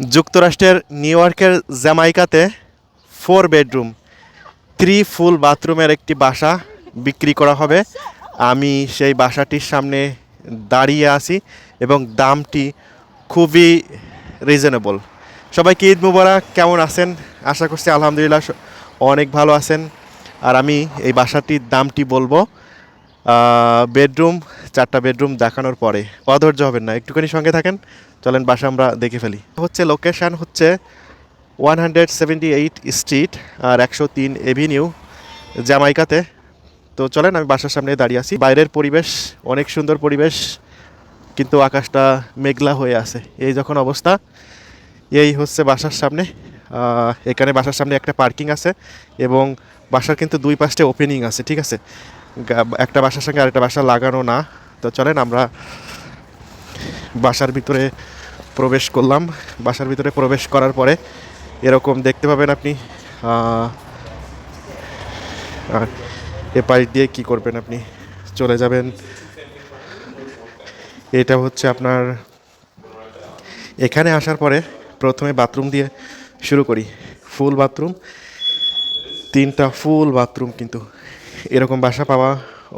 যুক্তরাষ্ট্রের নিউ ইয়র্কের জ্যামাইকাতে ফোর বেডরুম, থ্রি ফুল বাথরুমের একটি বাসা বিক্রি করা হবে। আমি সেই বাসাটির সামনে দাঁড়িয়ে আছি এবং দামটি খুবই রিজনেবল সবাইকে ঈদ মুবারক, কেমন আছেন? আশা করছি আলহামদুলিল্লাহ অনেক ভালো আছেন। আর আমি এই বাসাটির দামটি বলব বেডরুম, চারটা বেডরুম দেখানোর পরে, অধৈর্য হবেন না, একটুখানি সঙ্গে থাকেন, চলেন বাসা আমরা দেখে ফেলি। হচ্ছে লোকেশান হচ্ছে one hundred seventy eight street আর একশো তিন এভিনিউ জামাইকাতে। তো চলেন, আমি বাসার সামনে দাঁড়িয়ে আছি। বাইরের পরিবেশ অনেক সুন্দর পরিবেশ, কিন্তু আকাশটা মেঘলা হয়ে আছে। এই যখন অবস্থা, এই হচ্ছে বাসার সামনে। এখানে বাসার সামনে একটা পার্কিং আছে এবং বাসার কিন্তু দুই পাশে ওপেনিং আছে, ঠিক আছে? একটা বাসার সঙ্গে আরেকটা বাসা লাগানো না। তো চলেন আমরা বাসার ভিতরে প্রবেশ করলাম। বাসার ভিতরে প্রবেশ করার পরে এরকম দেখতে পাবেন আপনি এ পাশ দিয়ে কী করবেন আপনি? চলে যাবেন। এটা হচ্ছে আপনার, এখানে আসার পরে প্রথমে বাথরুম দিয়ে শুরু করি। ফুল বাথরুম, তিনটা ফুল বাথরুম কিন্তু। এরকম বাসা পাওয়া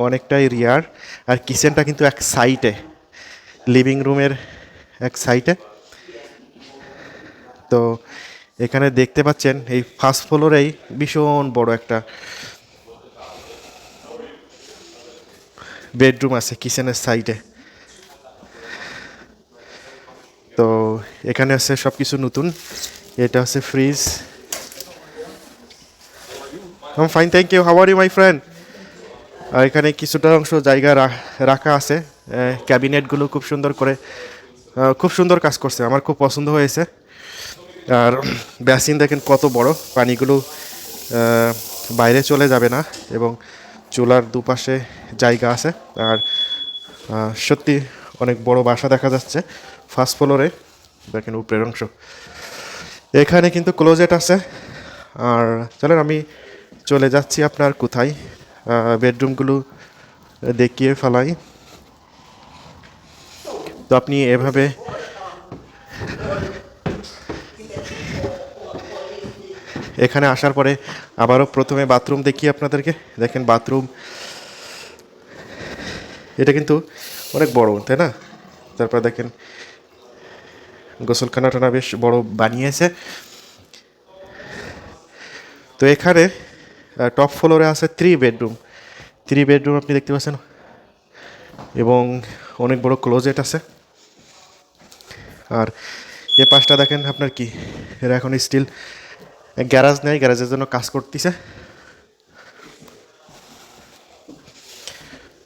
অনেকটাই রিয়ার আর কিচেনটা কিন্তু এক সাইটে লিভিং রুমের এক সাইটে তো এখানে দেখতে পাচ্ছেন, এই ফার্স্ট ফ্লোরেই ভীষণ বড় একটা বেডরুম আছে কিচেনের সাইডে তো এখানে আছে সব কিছু নতুন, এটা হচ্ছে fridge I'm fine thank you how are you my friend এখানে কিছুটা অংশ জায়গা রাখা আছে। ক্যাবিনেটগুলো খুব সুন্দর করে খুব সুন্দর কাজ করছে। আমার খুব পছন্দ হয়েছে। আর বেসিন দেখেন কত বড়। পানিগুলো বাইরে চলে যাবে না এবং চুলার দুপাশে জায়গা আছে। আর সত্যি অনেক বড় বাসা দেখা যাচ্ছে ফার্স্ট ফ্লোরে। দেখেন উপরের অংশ। এখানে কিন্তু ক্লোজেট আছে। আর চলেন আমি চলে যাচ্ছি আপনার কোথায়। বেডরুমগুলো দেখিয়ে ফেলাই। তো আপনি এভাবে এখানে আসার পরে আবারও প্রথমে বাথরুম দেখি আপনাদেরকে। দেখেন বাথরুম, এটা কিন্তু অনেক বড়, তাই না? তারপর দেখেন গোসলখানা টানা বেশ বড় বানিয়েছে। তো এখানে টপ ফ্লোরে আছে থ্রি বেডরুম থ্রি বেডরুম আপনি দেখতে পাচ্ছেন। এবং অনেক বড় ক্লোজেট আছে। আর এ পাশটা দেখেন আপনার কি? এরা এখন স্টিল গ্যারাজ নেই গ্যারাজের জন্য কাজ করতেছে।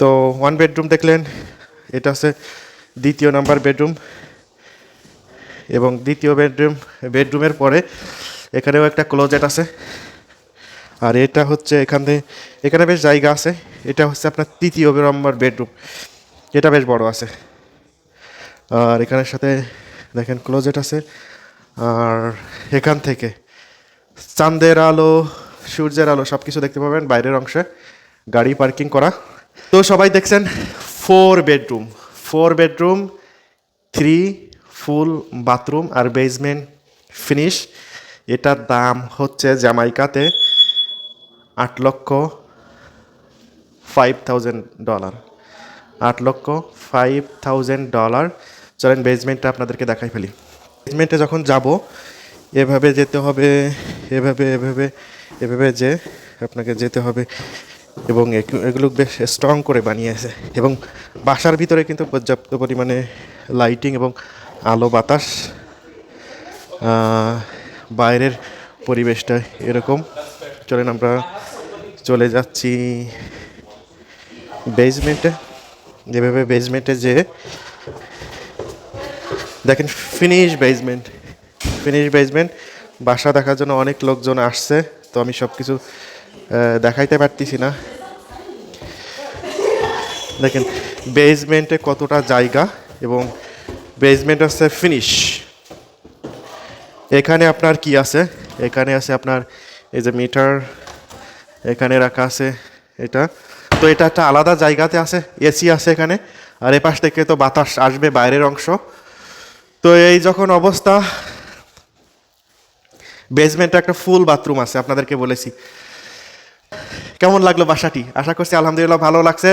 তো ওয়ান বেডরুম দেখলেন, এটা হচ্ছে দ্বিতীয় নাম্বার বেডরুম এবং দ্বিতীয় বেডরুম বেডরুমের পরে এখানেও একটা ক্লোজেট আছে। আর এটা হচ্ছে এখানে এখানে বেশ জায়গা আছে। এটা হচ্ছে আপনার তৃতীয় নম্বর বেডরুম। এটা বেশ বড় আছে। আর এখানের সাথে দেখেন ক্লোজেট আছে। আর এখান থেকে চাঁদের আলো, সূর্যের আলো সব কিছু দেখতে পাবেন বাইরের অংশে। গাড়ি পার্কিং করা। তো সবাই দেখছেন four bedroom four bedroom three full bathroom আর বেসমেন্ট ফিনিশ এটার দাম হচ্ছে জামাইকাতে আট লক্ষ ফাইভ থাউজেন্ড ডলার আট লক্ষ ফাইভ থাউজেন্ড ডলার চলেন বেসমেন্টটা আপনাদেরকে দেখাই ফেলি। বেসমেন্টে যখন যাব, এভাবে যেতে হবে, এভাবে এভাবে এভাবে যে আপনাকে যেতে হবে। এবং এগু- এগুলো বেশ স্ট্রং করে বানিয়েছে। এবং বাসার ভিতরে কিন্তু পর্যাপ্ত পরিমাণে লাইটিং এবং আলো বাতাস বাইরের পরিবেশটা এরকম। চলেন আমরা চলে যাচ্ছি বেজমেন্টে যেভাবে বেসমেন্টে যে দেখেন ফিনিশ বেজমেন্ট ফিনিশ বেজমেন্ট বাসা দেখার জন্য অনেক লোকজন আসছে, তো আমি সব কিছু দেখাইতে পারতেছি না। দেখেন বেজমেন্টে কতটা জায়গা এবং বেজমেন্ট হচ্ছে ফিনিশ এখানে আপনার কি আছে? এখানে আছে আপনার এই যে মিটার এখানে রাখা আছে এটা। তো এটা একটা আলাদা জায়গাতে আছে, এসি আছে এখানে। আর এ পাশ থেকে তো বাতাস আসবে বাইরের অংশ। তো এই যখন অবস্থা বেসমেন্টে একটা ফুল বাথরুম আছে, আপনাদেরকে বলেছি। কেমন লাগল বাসাটি? আশা করছি আলহামদুলিল্লাহ ভালো লাগছে।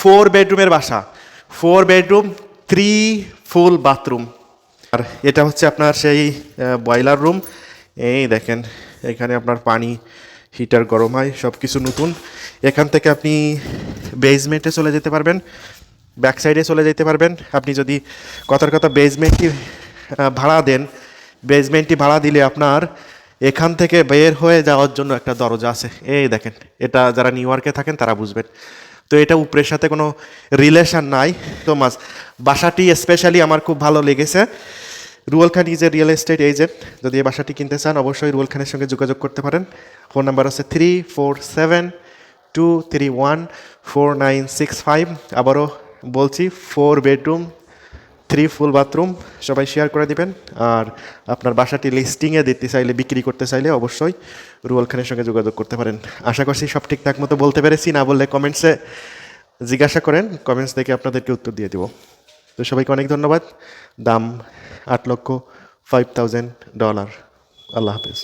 ফোর বেডরুমের বাসা। Four bedroom three full bathroom আর এটা হচ্ছে আপনার সেই বয়লার রুম এই দেখেন এখানে আপনার পানি হিটার গরম হয় সব কিছু নতুন। এখান থেকে আপনি বেসমেন্টে চলে যেতে পারবেন ব্যাক সাইডে চলে যেতে পারবেন। আপনি যদি কথার কথা বেসমেন্টটি ভাড়া দেন বেসমেন্টটি ভাড়া দিলে আপনার এখান থেকে বের হয়ে যাওয়ার জন্য একটা দরজা আছে। এই দেখেন, এটা যারা নিউ ইয়র্কে থাকেন তারা বুঝবেন। তো এটা উপরের সাথে কোনো রিলেশন নাই। তো মাস, বাসাটি স্পেশালি আমার খুব ভালো লেগেছে। Ruel Khan is a real estate agent যদি এই বাসাটি কিনতে চান, অবশ্যই রুয়েল খানের সঙ্গে যোগাযোগ করতে পারেন। ফোন নাম্বার আছে three four seven two three one four nine six five আবারও বলছি four bedroom three full bathroom সবাই শেয়ার করে দিবেন। আর আপনার বাসাটি লিস্টিংয়ে দিতে চাইলে, বিক্রি করতে চাইলে অবশ্যই রুয়েল খানের সঙ্গে যোগাযোগ করতে পারেন। আশা করছি সব ঠিকঠাক মতো বলতে পেরেছি। না বললে কমেন্টসে জিজ্ঞাসা করেন কমেন্টস দেখে আপনাদেরকে উত্তর দিয়ে দেবো। তো সবাইকে অনেক ধন্যবাদ। দাম আট লক্ষ ফাইভ থাউজেন্ড ডলার আল্লাহ হাফেজ।